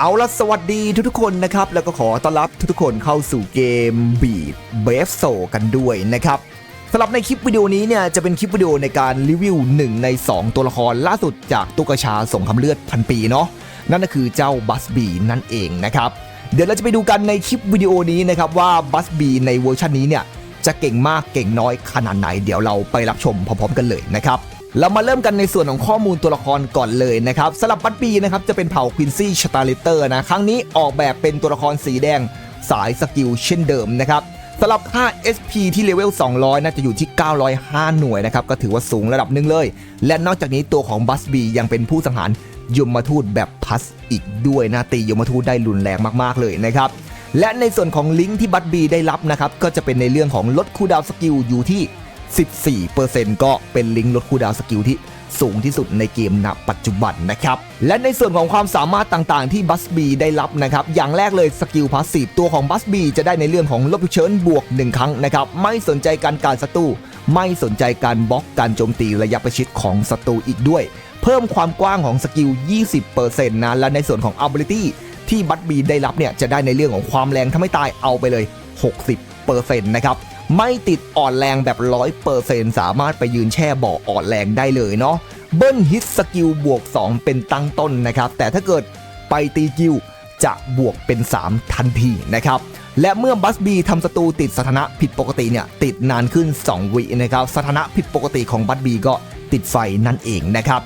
เอาละสวัสดีทุกๆคนนะครับ แล้วก็ขอต้อนรับทุกๆคนเข้าสู่เกมบีดเบฟโซกันด้วยนะครับสำหรับในคลิปวิดีโอนี้เนี่ยจะเป็นคลิปวิดีโอในการรีวิว 1 ใน 2 ตัวละครล่าสุดจากตุกชาสงครามเลือดพันปีเนาะนั่นก็คือเจ้าบัสบีนั่นเองนะครับเดี๋ยวเราจะไปดูกันในคลิปวิดีโอนี้นะครับว่าบัสบีในเวอร์ชันนี้เนี่ยจะเก่งมากเก่งน้อยขนาดไหน เดี๋ยวเราไปรับชมพร้อมๆกันเลยนะครับ เรามาเริ่มกันในส่วนของข้อมูลตัวละครก่อนเลยนะครับสำหรับบัตบีนะครับจะเป็นเผ่าควินซี่ชตาลิเตอร์นะครั้งนี้ออกแบบเป็นตัวละครสีแดงสายสกิลเช่นเดิมนะครับสำหรับค่า SP ที่เลเวล 200 น่าจะอยู่ที่ 905 หน่วยนะครับ ก็ถือว่าสูงระดับหนึ่งเลย และนอกจากนี้ตัวของบัสบียังเป็นผู้สังหารยมทูตแบบพัสอีกด้วยนะตียมทูตได้รุนแรงมาก ๆ เลยนะครับ และในส่วนของลิงก์ที่บัตบีได้รับนะครับ ก็จะเป็นในเรื่องของลดคูดาวสกิลอยู่ที่ 14%ก็เป็นลิงก์ลดคูดาวสกิลที่สูงที่สุดในเกมณปัจจุบันนะครับ และในส่วนของความสามารถต่างๆ ที่บัสบีได้รับนะครับ อย่างแรกเลยสกิลพาสซีฟตัวของบัสบีจะได้ในเรื่องของลบเฉินบวก 1 ครั้งนะครับ ไม่สนใจการการศัตรูไม่สนใจการบล็อกการโจมตีระยะประชิดของศัตรูอีกด้วย เพิ่มความกว้างของสกิล 20%นะและในส่วนของ ability ที่บัตบีได้รับเนี่ยจะได้ในเรื่องของความแรงถ้าไม่ตายเอาไปเลย 60%นะครับ ไม่ติดอ่อนแรงแบบ100%สามารถไปยืนแช่บ่ออ่อนแรงได้เลยเนาะเบิ้ลฮิตสกิลบวก 2 เป็นตั้งต้นนะครับ แต่ถ้าเกิดไปตีกิลจะบวกเป็น 3 ทันทีนะครับ และเมื่อบัสบีทำศัตรูติดสถานะผิดปกติเนี่ย ติดนานขึ้น 2 วินะครับ สถานะผิดปกติของบัสบีก็ติดไฟนั่นเองนะครับ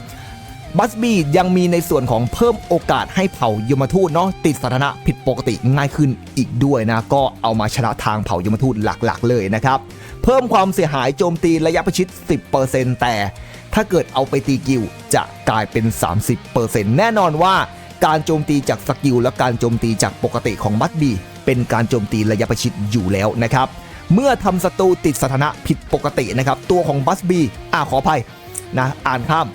บัสบียังมีในส่วนของเพิ่มโอกาสให้เผ่ายมทูตเนาะติดสถานะผิดปกติง่ายขึ้นอีกด้วยนะ ก็เอามาชนะทางเผ่ายมทูตหลักๆ เลยนะครับ เพิ่มความเสียหายโจมตีระยะประชิด 10%แต่ถ้าเกิดเอาไปตีกิลจะกลายเป็น 30%แน่นอนว่าการโจมตีจากสกิลและการโจมตีจากปกติของบัสบี เป็นการโจมตีระยะประชิดอยู่แล้วนะครับ เมื่อทำศัตรูติดสถานะผิดปกตินะครับ ตัวของบัสบีอ่าขออภัยนะอ่านข้าม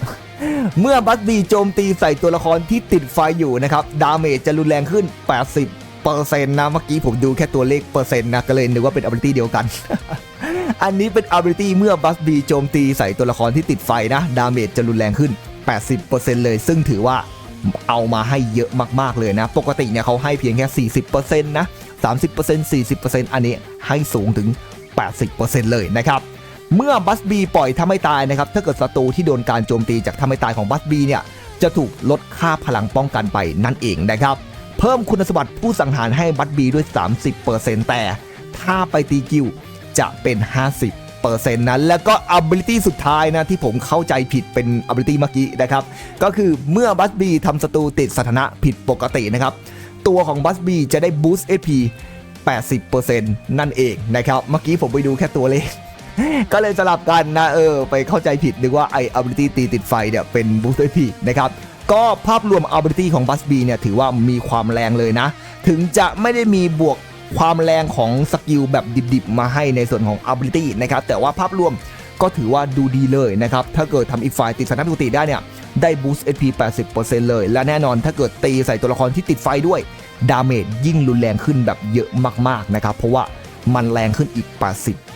เมื่อบัสบีโจมตีใส่ตัวละครที่ติดไฟอยู่นะครับ ดาเมจจะรุนแรงขึ้น 80เปอร์เซ็นต์นะเมื่อกี้ผมดูแค่ตัวเลขเปอร์เซ็นต์นะก็เลยนึกว่าเป็น ability เดียวกัน อันนี้เป็น ability เมื่อบัสบีโจมตีใส่ตัวละครที่ติดไฟนะ ดาเมจจะรุนแรงขึ้น 80%เลย ซึ่งถือว่าเอามาให้เยอะมาก ๆ เลยนะ ปกติเนี่ยเขาให้เพียงแค่ 40%นะ 30% 40%อันนี้ให้สูงถึง 80%เลยนะครับ เมื่อบัสบีปล่อยถ้าไม่ตายนะครับถ้าเกิดศัตรูที่โดนการโจมตีจากถ้าไม่ตายของบัสบีเนี่ยจะถูกลดค่าพลังป้องกันไปนั่นเองนะครับ เพิ่มคุณสมบัติผู้สังหารให้บัสบีด้วย 30%แต่ถ้าไปตีกิลจะเป็น 50%นั้น แล้วก็ ability สุดท้ายนะที่ผมเข้าใจผิดเป็น ability เมื่อกี้นะครับ ก็คือเมื่อบัสบีทำศัตรูติดสถานะผิดปกตินะครับ ตัวของบัสบีจะได้ boost HP 80%นั่นเองนะครับ เมื่อกี้ผมไปดูแค่ตัวเลข ก็เลยสลับกันนะเออ ไปเข้าใจผิดนึกว่าไอ ability ตีติดไฟเนี่ยเป็น boost HP นะครับก็ภาพรวม ability ของ b u s b เนี่ยถือว่ามีความแรงเลยนะ ถึงจะไม่ได้มีบวกความแรงของสกิลแบบดิบๆ มาให้ในส่วนของ ability นะครับแต่ว่าภาพรวมก็ถือว่าดูดีเลยนะครับ ถ้าเกิดทำอีกฝ่ายติดสถานะปกติได้เนี่ย ได้ boost HP 80%เลย และแน่นอนถ้าเกิดตีใส่ตัวละครที่ติดไฟด้วย ดาเมจยิ่งรุนแรงขึ้นแบบเยอะมากๆนะครับ เพราะว่ามันแรงขึ้นอีก 80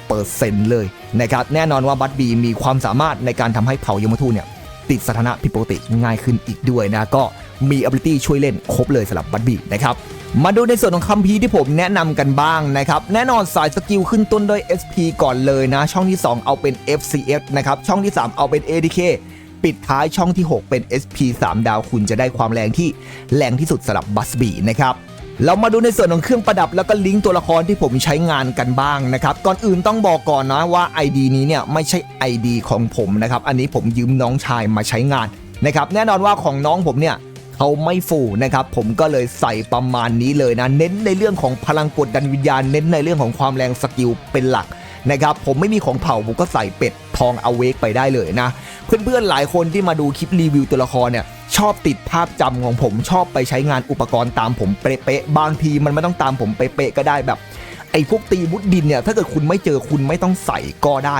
เลยนะครับแน่นอนว่าบัตบีมีความสามารถในการทำให้เผายมทูเนี่ยติดสถานะผิดปกติง่ายขึ้นอีกด้วยนะ ก็มี ability ช่วยเล่นครบเลยสำหรับบัตบีนะครับมาดูในส่วนของคัมภีร์ที่ผมแนะนำกันบ้างนะครับ แน่นอนสายสกิลขึ้นต้นด้วย SP ก่อนเลยนะ ช่องที่ 2 เอาเป็น FCF นะครับ ช่องที่ 3 เอาเป็น ADK ปิดท้ายช่องที่ 6 เป็น SP 3 ดาวคุณจะได้ความแรงที่แรงที่สุดสำหรับบัสบีนะครับ เรามาดูในส่วนของเครื่องประดับแล้วก็ลิงก์ตัวละครที่ผมใช้งานกันบ้างนะครับ ก่อนอื่นต้องบอกก่อนนะว่า ID นี้เนี่ยไม่ใช่ ID ของผมนะครับ อันนี้ผมยืมน้องชายมาใช้งานนะครับ แน่นอนว่าของน้องผมเนี่ยเขาไม่ฟูนะครับ ผมก็เลยใส่ประมาณนี้เลยนะ เน้นในเรื่องของพลังกดดันวิญญาณ เน้นในเรื่องของความแรงสกิลเป็นหลักนะครับ ผมไม่มีของเผ่าผมก็ใส่เป็ด ทองเอาเวกไปได้เลยนะ เพื่อนๆหลายคนที่มาดูคลิปรีวิวตัวละครเนี่ยชอบติดภาพจำของผมชอบไปใช้งานอุปกรณ์ตามผมเป๊ะๆบางทีมันไม่ต้องตามผมเป๊ะๆก็ได้แบบ ไอ้พวกตีมุดดินเนี่ยถ้าเกิดคุณไม่เจอคุณไม่ต้องใส่ก็ได้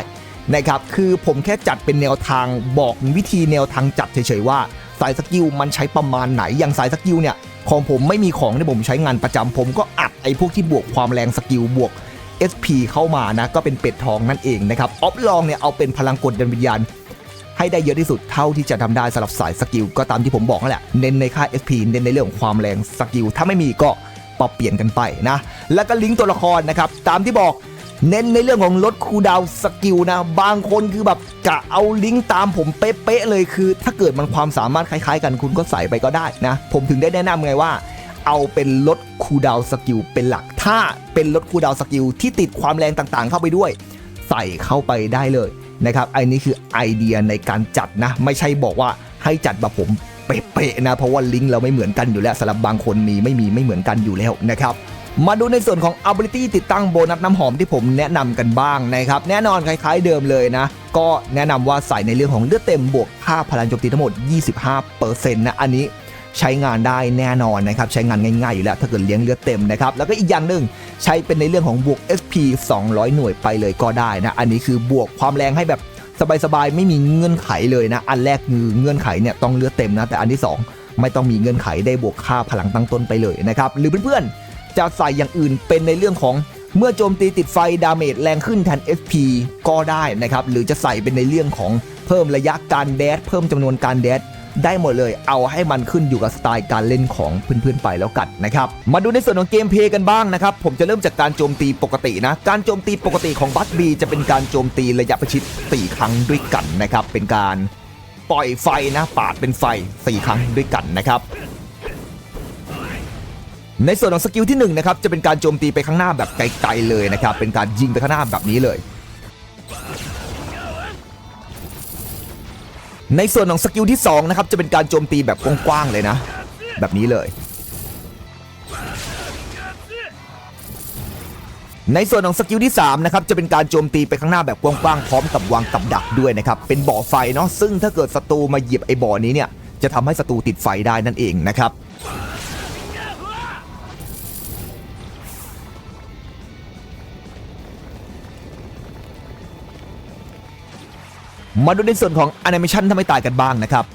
นะครับคือผมแค่จัดเป็นแนวทางบอกวิธีแนวทางจัดเฉยๆว่าสายสกิลมันใช้ประมาณไหนอย่างสายสกิลเนี่ยของผมไม่มีของที่ผมใช้งานประจำผมก็อัดไอ้พวกที่บวกความแรงสกิลบวก SP เข้ามานะก็เป็นเป็ดทองนั่นเองนะครับออฟลองเนี่ยเอาเป็นพลังกดดันวิญญาณให้ได้เยอะที่สุดเท่าที่จะทำได้สำหรับสายสกิลก็ตามที่ผมบอกนั่นแหละเน้นในค่า SP เน้นในเรื่องของความแรงสกิลถ้าไม่มีก็ปรับเปลี่ยนกันไปนะ แล้วก็ลิงก์ตัวละครนะครับตามที่บอกเน้นในเรื่องของลดคูดาวสกิลนะ บางคนคือแบบกะเอาลิงก์ตามผมเป๊ะๆเลยคือ ถ้าเกิดมันความสามารถคล้ายๆ กันคุณก็ใส่ไปก็ได้นะ ผมถึงได้แนะนำไงว่า เอาเป็นลดคูดาวสกิลเป็นหลัก ถ้าเป็นลดคูดาวสกิลที่ติดความแรงต่างๆ เข้าไปด้วย ใส่เข้าไปได้เลยนะครับไอ้นี่คือไอเดียในการจัดนะ ไม่ใช่บอกว่าให้จัดแบบผมเป๊ะๆนะ เพราะว่าลิงก์เราไม่เหมือนกันอยู่แล้วสำหรับบางคนมีไม่มีไม่เหมือนกันอยู่แล้วนะครับมาดูในส่วนของ ability ติดตั้งโบนัสน้ำหอมที่ผมแนะนำกันบ้างนะครับ แน่นอนคล้ายๆเดิมเลยนะ ก็แนะนำว่าใส่ในเรื่องของเลือดเต็มบวกค่าพลังโจมตีทั้งหมด 25%นะ อันนี้ ใช้งานได้แน่นอนนะครับใช้งานง่ายๆอยู่แล้วถ้าเกิดเลี้ยงเลือดเต็มนะครับแล้วก็อีกอย่างหนึ่งใช้เป็นในเรื่องของบวก SP 200 หน่วยไปเลยก็ได้นะอันนี้คือบวกความแรงให้แบบสบายๆไม่มีเงื่อนไขเลยนะอันแรกคือเงื่อนไขเนี่ยต้องเลือดเต็มนะแต่อันที่สองไม่ต้องมีเงื่อนไขได้บวกค่าพลังตั้งต้นไปเลยนะครับหรือเพื่อนๆจะใส่อย่างอื่นเป็นในเรื่องของเมื่อโจมตีติดไฟดาเมจแรงขึ้นแทน FP ก็ได้นะครับหรือจะใส่เป็นในเรื่องของเพิ่มระยะการแดดเพิ่มจำนวนการแดด ได้หมดเลย เอาให้มันขึ้นอยู่กับสไตล์การเล่นของเพื่อนๆไปแล้วกันนะครับ มาดูในส่วนของเกมเพลย์กันบ้างนะครับ ผมจะเริ่มจากการโจมตีปกตินะ การโจมตีปกติของบัสบีจะเป็นการโจมตีระยะประชิด4ครั้งด้วยกันนะครับ เป็นการปล่อยไฟนะปาดเป็นไฟ 4 ครั้งด้วยกันนะครับในส่วนของสกิลที่1นะครับจะเป็นการโจมตีไปข้างหน้าแบบไกลๆเลยนะครับเป็นการยิงไปข้างหน้าแบบนี้เลย ในส่วนของสกิลที่2นะครับจะเป็นการโจมตีแบบกว้างๆเลยนะ แบบนี้เลย ในส่วนของสกิลที่3นะครับจะเป็นการโจมตีไปข้างหน้าแบบกว้างๆพร้อมกับวางกับดักด้วยนะครับเป็นบ่อไฟเนาะซึ่งถ้าเกิดศัตรูมาเหยียบไอ้บ่อนี้เนี่ยจะทำให้ศัตรูติดไฟได้นั่นเองนะครับ มาดูในส่วนของแอนิเมชันทำไมตายกันบ้างนะครับ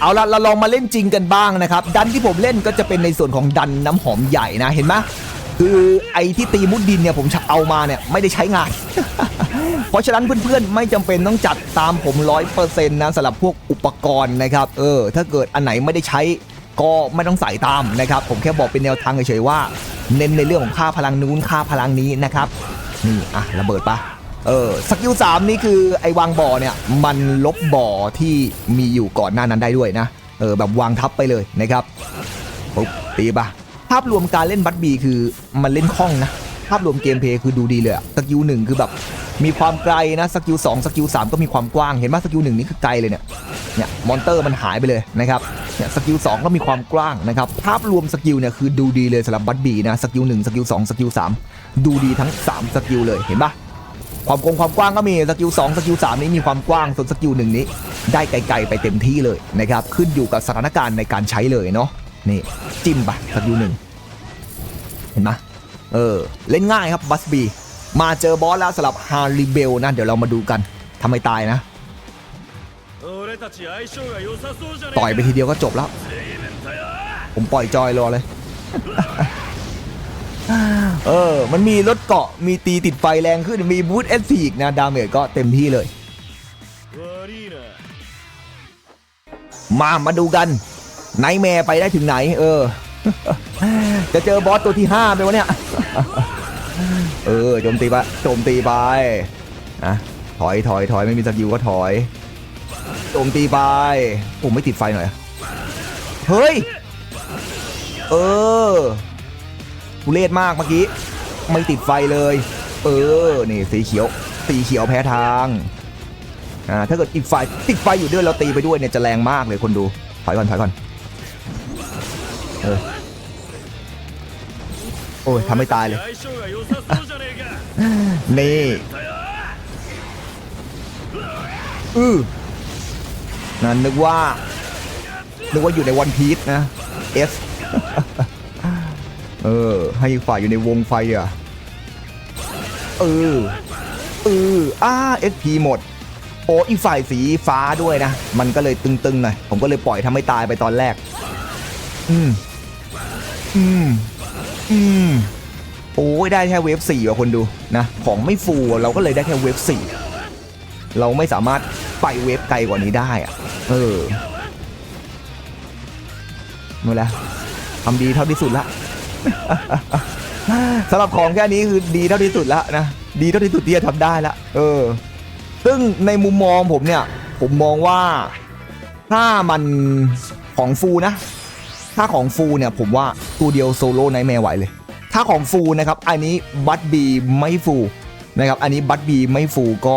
เอาละเราลองมาเล่นจริงกันบ้างนะครับ ดันที่ผมเล่นก็จะเป็นในส่วนของดันน้ำหอมใหญ่นะเห็นไหมคือไอ้ที่ตีมุดดินเนี่ยผมเอามาเนี่ยไม่ได้ใช้งาน เพราะฉะนั้นเพื่อนๆไม่จำเป็นต้องจัดตามผมร้อยเปอร์เซ็นต์นะสำหรับพวกอุปกรณ์นะครับเออถ้าเกิดอันไหนไม่ได้ใช้ก็ไม่ต้องใส่ตามนะครับ ผมแค่บอกเป็นแนวทางเฉยๆว่า เน้นในเรื่องของค่าพลังนู้นค่าพลังนี้นะครับนี่อะระเบิดปะเออสกิลสามนี่คือไอ้วางบ่อเนี่ยมันลบบ่อที่มีอยู่ก่อนหน้านั้นได้ด้วยนะเออแบบวางทับไปเลยนะครับปุ๊บตีปะภาพรวมการเล่นบัตบีคือมันเล่นคล่องนะภาพรวมเกมเพลย์คือดูดีเลยสกิลหนึ่งคือแบบ มีความไกลนะสกิลสองสกิลสามก็มีความกว้างเห็นไหมสกิลหนึ่งนี่คือไกลเลยเนี่ยเนี่ยมอนเตอร์มันหายไปเลยนะครับเนี่ยสกิลสองก็มีความกว้างนะครับภาพรวมสกิลเนี่ยคือดูดีเลยสำหรับบัตบีนะสกิลหนึ่งสกิลสองสกิลสามดูดีทั้งสามสกิลเลยเห็นปะความกงความกว้างก็มีสกิลสองสกิลสามนี้มีความกว้างส่วนสกิลหนึ่งนี้ ได้ไกลๆไปเต็มที่เลยนะครับขึ้นอยู่กับสถานการณ์ในการใช้เลยเนาะนี่จิ้มปะสกิลหนึ่งเห็นไหมเออเล่นง่ายครับบัสบี มาเจอบอสแล้วสำหรับฮาริเบลนะ เดี๋ยวเรามาดูกันทำไมตายนะ ต่อยไปทีเดียวก็จบแล้ว ผมปล่อยจอยรอเลย เออ มันมีรถเกาะ มีตีติดไฟแรงขึ้น มีบูทเอสีอีกนะ ดาเมจก็เต็มที่เลย มา มาดูกันไนแมร์ไปได้ถึงไหน เออ จะเจอบอสตัวที่ 5 ไปวะเนี่ย เออโจมตีไปโจมตีไปนะถอยถอยถอยไม่มีสกิลก็ถอยโจมตีไปผมไม่ติดไฟหน่อยเฮ้ยเออทุเรศมากเมื่อกี้ไม่ติดไฟเลย เออนี่สีเขียวสีเขียวแพ้ทางอ่าถ้าเกิดติดไฟติดไฟอยู่ด้วยเราตีไปด้วยเนี่ยจะแรงมากเลยคนดูถอยก่อนถอยก่อนเออโอ้ยทำไม่ตายเลย นี่とよอือนั่นนึกว่า นึกว่าอยู่ในวันพีชนะ S เออ ให้ฝ่ายอยู่ในวงไฟอะ เออ เอออ่า SP หมด โอ้อีกฝ่ายสีฟ้าด้วยนะ มันก็เลยตึงๆหน่อย ผมก็เลยปล่อยทำให้ตายไปตอนแรก อืม อืม อืม โอ้ยได้แค่เวฟสี่ว่ะคนดูนะของไม่ฟูเราก็เลยได้แค่เวฟสี่เราไม่สามารถไปเวฟไกลกว่านี้ได้อะเออหมดแล้วทำดีเท่าที่สุดละสำหรับของแค่นี้คือดีเท่าที่สุดละนะดีเท่าที่สุดที่จะทำได้ละเออ ซึ่งในมุมมองผมเนี่ย ผมมองว่าถ้ามันของฟูนะ ถ้าของฟูเนี่ยผมว่าตัวเดียวโซโล่ไนแมร์ไหวเลย ถ้าของฟูนะครับ อันนี้บัตบีไม่ฟูนะครับ อันนี้บัตบีไม่ฟูก็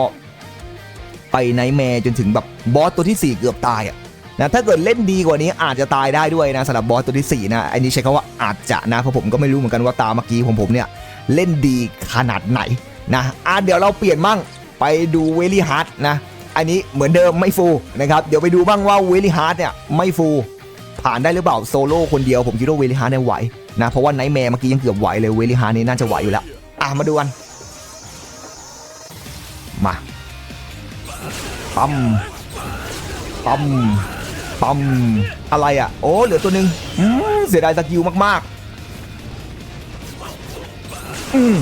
ไปไนแมร์จนถึงแบบบอสตัวที่ 4 เกือบตายอะนะถ้าเกิดเล่นดีกว่านี้อาจจะตายได้ด้วยนะสำหรับบอสตัวที่ 4 นะอันนี้ใช้คำว่าอาจจะนะเพราะผมก็ไม่รู้เหมือนกันว่าตาเมื่อกี้ของผมเนี่ยเล่นดีขนาดไหนนะอะเดี๋ยวเราเปลี่ยนมั่งไปดูเวลี่ฮาร์ดนะอันนี้เหมือนเดิมไม่ฟูนะครับเดี๋ยวไปดูบ้างว่าเวลี่ฮาร์ดเนี่ยไม่ฟูผ่านได้หรือเปล่าโซโล่คนเดียวผมคิดว่าเวลิฮาร์เนี่ยไหว นะเพราะว่าไนท์แมร์เมื่อกี้ยังเกือบไหวเลยเวลิฮานี่น่าจะไหวอยู่แล้วอะมาดูกันมาปั๊มปั๊มปั๊มอะไรอะ โอ้เหลือตัวหนึ่งเสียดายสกิลมากๆ อืม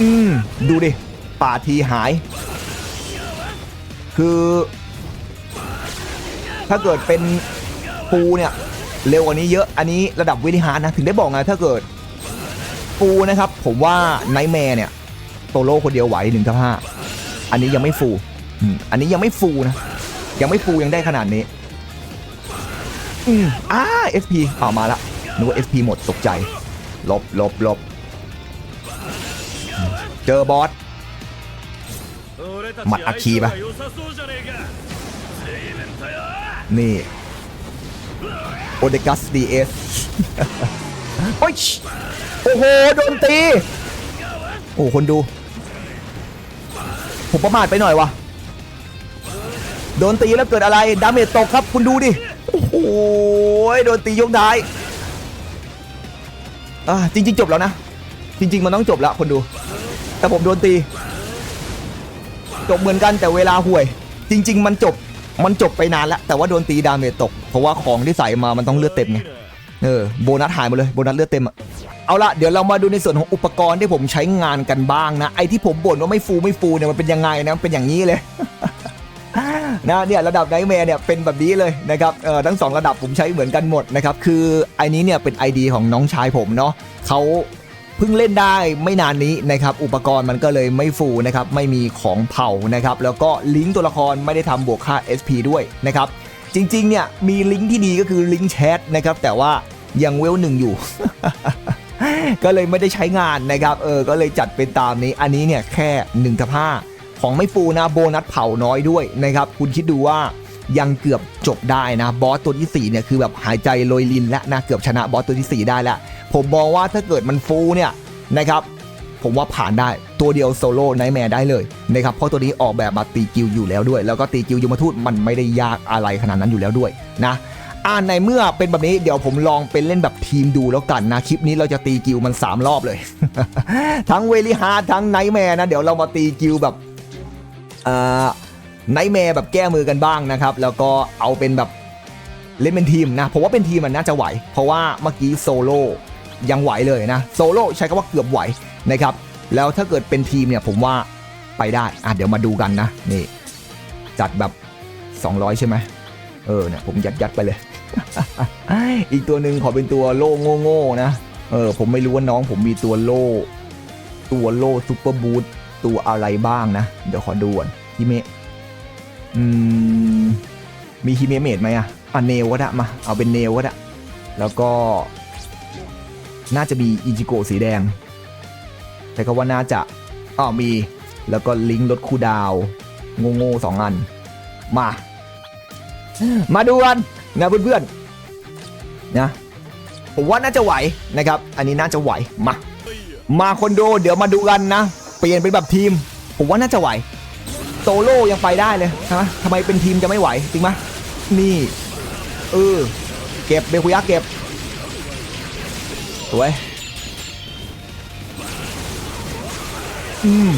อืมดูดิป่าทีหาย คือ ถ้าเกิดเป็นปูเนี่ย เร็วกว่านี้เยอะอันนี้ระดับวินิฮาร์นะ ถึงได้บอกไงถ้าเกิด ฟูนะครับ ผมว่าไนท์แมร์เนี่ยโตโร่คนเดียวไหวหนึ่งทับห้าอันนี้ยังไม่ฟูอันนี้ยังไม่ฟูนะ ยังไม่ฟูยังได้ขนาดนี้ อืมอ่าเอสพีเอามาละนึกว่าเอสพีหมดตกใจลบลบลบเจอบอสหมัดอาคีปะนี่ โอเดกัสดีเอสโอ้ยโอ้โห โดนตี โอ้คนดู ผมประมาทไปหน่อยวะโดนตีแล้วเกิดอะไร ดาเมจตกครับคุณดูดิ โอ้โห โดนตียกได้ายอ่าจริง ๆ จบแล้วนะ จริง ๆ มันต้องจบแล้วคนดู แต่ผมโดนตี จบเหมือนกันแต่เวลาห่วย จริง ๆ มันจบ มันจบไปนานแล้ว แต่ว่าโดนตีดาเมจตก เพราะว่าของที่ใส่มามันต้องเลือดเต็มไงเออโบนัสหายหมดเลยโบนัสเลือดเต็มอะเอาละเดี๋ยวเรามาดูในส่วนของอุปกรณ์ที่ผมใช้งานกันบ้างนะไอที่ผมบ่นว่าไม่ฟูไม่ฟูเนี่ยมันเป็นยังไงนะมันเป็นอย่างนี้เลยนะเนี่ยระดับไนท์แมร์เนี่ยเป็นแบบนี้เลยนะครับเออทั้งสองระดับผมใช้เหมือนกันหมดนะครับคือไอนี้เนี่ยเป็น ID ของน้องชายผมเนาะเขา เพิ่งเล่นได้ไม่นานนี้นะครับอุปกรณ์มันก็เลยไม่ฟูนะครับไม่มีของเผานะครับแล้วก็ลิงก์ตัวละครไม่ได้ทำบวกค่า SP ด้วยนะครับจริงๆเนี่ยมีลิงก์ที่ดีก็คือลิงก์แชทนะครับแต่ว่ายังเวลหนึ่งอยู่ ก็เลยไม่ได้ใช้งานนะครับเออก็เลยจัดเป็นตามนี้ อันนี้เนี่ยแค่1กับ5ของไม่ฟูนะโบนัสเผาน้อยด้วยนะครับคุณคิดดูว่ายังเกือบจบได้นะบอสตัวที่4เนี่ยคือแบบหายใจโรยลินแล้วนะเกือบชนะบอสตัวที่ 4 ได้แล้ว ผมมองว่าถ้าเกิดมันฟูเนี่ยนะครับผมว่าผ่านได้ตัวเดียวโซโล่ไนแมร์ได้เลยนะครับเพราะตัวนี้ออกแบบมาตีกิลอยู่แล้วด้วย แล้วก็ตีกิลยมทูตมันไม่ได้ยากอะไรขนาดนั้นอยู่แล้วด้วยนะอ่าในเมื่อเป็นแบบนี้เดี๋ยวผมลองเป็นเล่นแบบทีมดูแล้วกันนะ คลิปนี้เราจะตีกิลมัน 3 รอบเลย ทั้งเวลิฮาร์ทั้งไนแมร์นะเดี๋ยวเรามาตีกิลแบบอ่อไนแมร์แบบแก้มือกันบ้างนะครับ แล้วก็เอาเป็นแบบเล่นเป็นทีมนะผมว่าเป็นทีมมันน่าจะไหว เพราะว่าเมื่อกี้โซโล่ ยังไหวเลยนะโซโล่ใช้คำว่าเกือบไหวนะครับแล้วถ้าเกิดเป็นทีมเนี่ยผมว่าไปได้อะเดี๋ยวมาดูกันนะนี่จัดแบบ 200 ใช่ไหมเออเนี่ยผมยัดยัดไปเลย อีกตัวหนึ่งขอเป็นตัวโล่โง่ๆนะเออผมไม่รู้ว่าน้องผมมีตัวโล่ตัวโล่ซูเปอร์บูทตัวอะไรบ้างนะ เดี๋ยวขอดูก่อนฮิเมะอืมมีฮิเมะเมดไหมอะอะเนวก็ได้มาเอาเป็นเนวก็ได้แล้วก็ น่าจะมีอิจิโกสีแดงแต่ก็ว่าน่าจะอ๋อมีแล้วก็ลิงก์ลดคูดาวน์โง่ๆสองอัน มา มาดูกันนะเพื่อนๆนะผมว่าน่าจะไหวนะครับ อันนี้น่าจะไหวมา มาคนดูเดี๋ยวมาดูกันนะ เปลี่ยนเป็นแบบทีม ผมว่าน่าจะไหวโซโล่ยังไปได้เลยใช่ไหมทำไมเป็นทีมจะไม่ไหวจริงไหมนี่เออเก็บเบคุยะเก็บ สวย อืม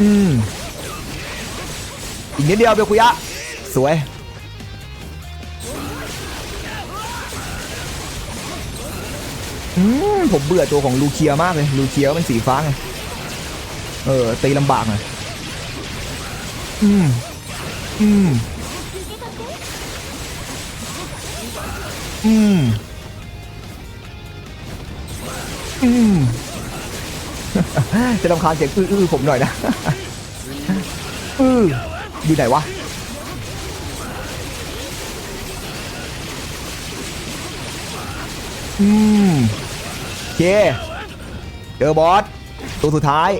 อืม อีกนิดเดียวเบลคุยะ สวย อืม ผมเบื่อตัวของลูเคียมากเลย ลูเคียมันสีฟ้าไง เออ ตีลำบากไงอืม อืม อืม จะรำคาญเสียงอื้อๆผมหน่อยนะอื้ออยู่ไหนวะอืมเคเจอบอสตัวสุดท้าย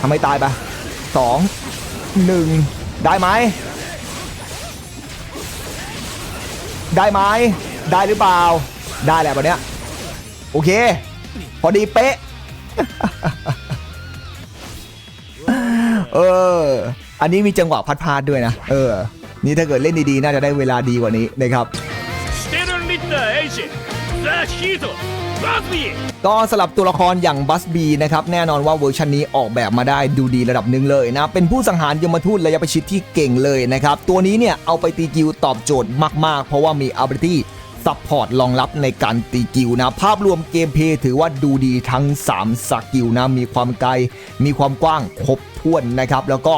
ทำไมตายไปสองหนึ่งได้ไหมได้ไหมได้หรือเปล่า ได้แหละวันเนี้ยโอเค พอดีเป๊ะ อันนี้มีจังหวะพัดพาดด้วยนะ เออ นี่ถ้าเกิดเล่นดีๆ น่าจะได้เวลาดีกว่านี้นะครับก็สลับตัวละครอย่างบัสบีนะครับ แน่นอนว่าเวอร์ชันนี้ออกแบบมาได้ดูดีระดับหนึ่งเลยนะ เป็นผู้สังหารยมทูตระยะประชิดที่เก่งเลยนะครับ ตัวนี้เนี่ยเอาไปตีกิวตอบโจทย์มาก ๆ เพราะว่ามีอัลเบตี้ซัพพอร์ตรองรับในการตีกิวนะ ภาพรวมเกมเพย์ถือว่าดูดีทั้ง 3สกิลนะ มีความไกล มีความกว้างครบถ้วนนะครับ แล้วก็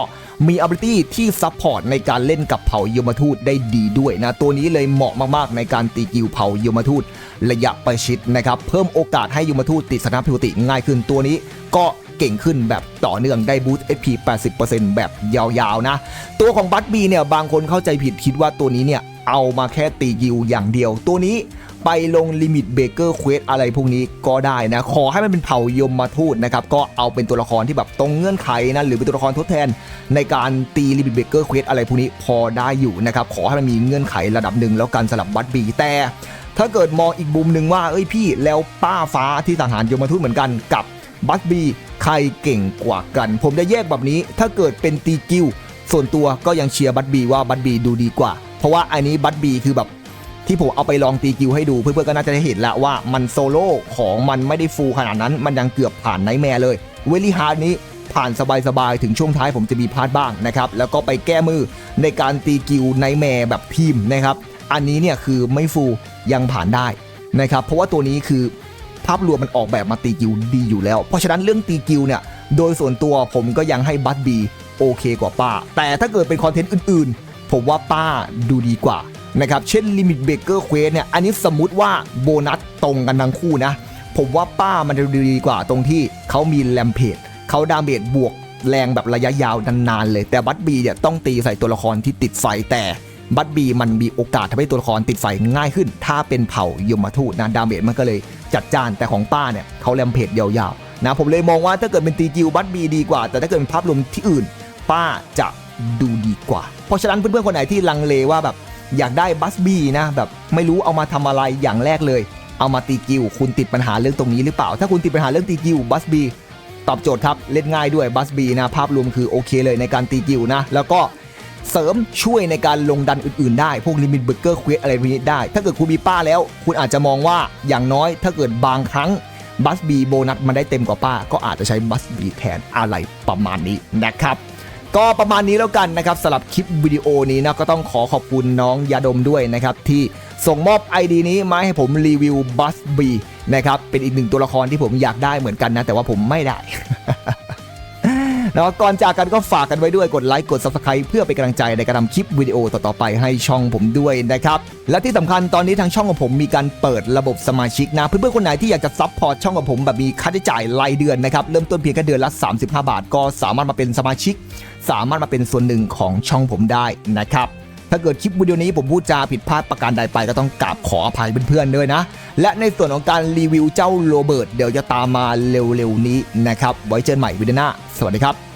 มี ability ที่ซัพพอร์ตในการเล่นกับเผ่ายมทูตได้ดีด้วยนะ ตัวนี้เลยเหมาะมากๆ ในการตีกิวเผ่ายมทูตระยะประชิดนะครับ เพิ่มโอกาสให้ยมทูตติดสถานพิวติง่ายขึ้นตัวนี้ก็เก่งขึ้นแบบต่อเนื่องได้บูสต์ HP 80%แบบยาวๆนะ ตัวของบัตบีเนี่ยบางคนเข้าใจผิดคิดว่าตัวนี้เนี่ยเอามาแค่ตีกิวอย่างเดียวตัวนี้ ไปลงลิมิตเบเกอร์เควสอะไรพวกนี้ก็ได้นะ ขอให้มันเป็นเผ่ายมมาทูตนะครับ ก็เอาเป็นตัวละครที่แบบตรงเงื่อนไขนะหรือเป็นตัวละครทดแทน ในการตีลิมิตเบเกอร์เควสอะไรพวกนี้พอได้อยู่นะครับ ขอให้มันมีเงื่อนไขระดับหนึ่งแล้วกันสลับบัตบีแต่ถ้าเกิดมองอีกมุมหนึ่งว่าเอ้ยพี่แล้วป้าฟ้าที่ทหารยมทูตเหมือนกันกับบัตบีใครเก่งกว่ากัน ผมจะแยกแบบนี้ถ้าเกิดเป็นตีกิวส่วนตัวก็ยังเชียร์บัตบีว่าบัตบีดูดีกว่า เพราะว่าอันนี้บัตบีคือแบบ ที่ผมเอาไปลองตีกิวให้ดูเพื่อนๆก็น่าจะได้เห็นแล้วว่ามันโซโล่ของมันไม่ได้ฟูลขนาดนั้น มันยังเกือบผ่านไนแมร์เลยเวลี่ฮาร์ดนี้ผ่านสบายๆ ถึงช่วงท้ายผมจะมีพลาดบ้างนะครับ แล้วก็ไปแก้มือในการตีกิวไนแมร์แบบทีมนะครับ อันนี้เนี่ยคือไม่ฟูลยังผ่านได้นะครับ เพราะว่าตัวนี้คือภาพรวมมันออกแบบมาตีกิวดีอยู่แล้ว เพราะฉะนั้นเรื่องตีกิวเนี่ยโดยส่วนตัวผมก็ยังให้บัตบีโอเคกว่าป้า แต่ถ้าเกิดเป็นคอนเทนต์อื่นๆ ผมว่าป้าดูดีกว่า นะครับเช่น Limit Breaker Quest เนี่ยอันนี้สมมุติว่าโบนัสตรงกันทั้งคู่นะ ผมว่าป้ามันจะดีกว่าตรงที่เขามีแลมเพจเขาดาเมจบวกแรงแบบระยะยาวนานๆเลย แต่บัตบีเนี่ยต้องตีใส่ตัวละครที่ติดไฟแต่บัตบีมันมีโอกาสทำให้ตัวละครติดไฟง่ายขึ้น ถ้าเป็นเผ่ายมทูตนะดาเมจมันก็เลยจัดจานแต่ของป้าเนี่ยเขาแลมเพจยาวๆนะผมเลยมองว่าถ้าเกิดเป็นตีกิวบัตบีดีกว่า แต่ถ้าเกิดเป็นภาพรวมที่อื่น ป้าจะดูดีกว่า เพราะฉะนั้นเพื่อนๆคนไหนที่ลังเลว่าแบบ อยากได้บัสบีนะแบบไม่รู้เอามาทำอะไรอย่างแรกเลย เอามาตีกิวคุณติดปัญหาเรื่องตรงนี้หรือเปล่า ถ้าคุณติดปัญหาเรื่องตีกิวบัสบีตอบโจทย์ครับ เล่นง่ายด้วยบัสบีนะ ภาพรวมคือโอเคเลยในการตีกิวนะ แล้วก็เสริมช่วยในการลงดันอื่นๆได้ พวกลิมิตเบเกอร์เควสอะไรพวกนี้ได้ ถ้าเกิดคุณมีป้าแล้ว คุณอาจจะมองว่าอย่างน้อย ถ้าเกิดบางครั้งบัสบีโบนัสมันได้เต็มกว่าป้า ก็อาจจะใช้บัสบีแทนอะไรประมาณนี้นะครับ ก็ประมาณนี้แล้วกันนะครับสำหรับคลิปวิดีโอนี้นะก็ต้องขอขอบคุณน้องยาดมด้วยนะครับที่ส่งมอบไอดีนี้มาให้ผมรีวิวบัสบีนะครับเป็นอีกหนึ่งตัวละครที่ผมอยากได้เหมือนกันนะแต่ว่าผมไม่ได้ แล้วก่อนจากกันก็ฝากกันไว้ด้วยกดไลค์กด Subscribe เพื่อเป็นกำลังใจในการทำคลิปวิดีโอต่อๆไปให้ช่องผมด้วยนะครับและที่สำคัญตอนนี้ทางช่องของผมมีการเปิดระบบสมาชิกนะเพื่อนๆคนไหนที่อยากจะซัพพอร์ตช่องของผมแบบมีค่าใช้จ่ายรายเดือนนะครับเริ่มต้นเพียงแค่เดือนละ 35 บาท ก็สามารถมาเป็นสมาชิก สามารถมาเป็นส่วนหนึ่งของช่องผมได้นะครับ ถ้าเกิดคลิปวิดีโอนี้ผมพูดจาผิดพลาดประการใดไปก็ต้องกราบขออภัยเพื่อนๆด้วยนะ และในส่วนของการรีวิวเจ้าโรเบิร์ตเดี๋ยวจะตามมาเร็วๆนี้นะครับไว้เจอกันใหม่วิดีโอหน้า สวัสดีครับ